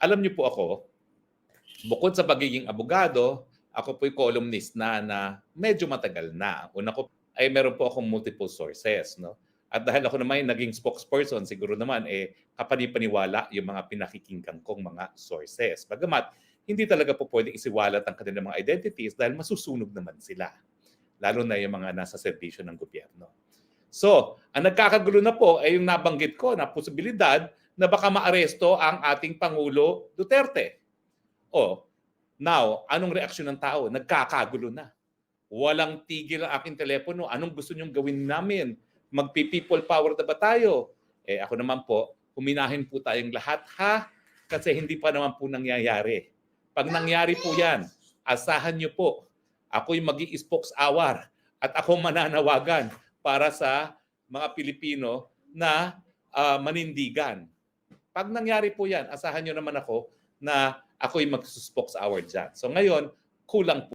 alam niyo po ako, bukod sa pagiging abogado, ako po'y columnist na na medyo matagal na. Una ko ay meron po akong multiple sources, no? At dahil ako naman naging spokesperson, siguro naman eh kapanipaniwala yung mga pinakikinggan kong mga sources. Bagamat hindi talaga po pwede isiwalat ang kanilang mga identities dahil masusunog naman sila. Lalo na yung mga nasa serbisyo ng gobyerno. So, ang nagkakagulo na po ay yung nabanggit ko na posibilidad na baka maaresto ang ating Pangulo Duterte. O, now, anong reaksyon ng tao? Nagkakagulo na. Walang tigil ang aking telepono. Anong gusto nyong gawin namin? Magpi-people power na ba tayo? Eh ako naman po, huminahin po tayong lahat ha kasi hindi pa naman po nangyayari. Pag nangyari po yan, asahan nyo po, ako'y mag spokes hour at ako mananawagan para sa mga Pilipino na ah, manindigan. Pag nangyari po yan, asahan nyo naman ako na ako'y mag-spokes hour dyan. So ngayon, kulang po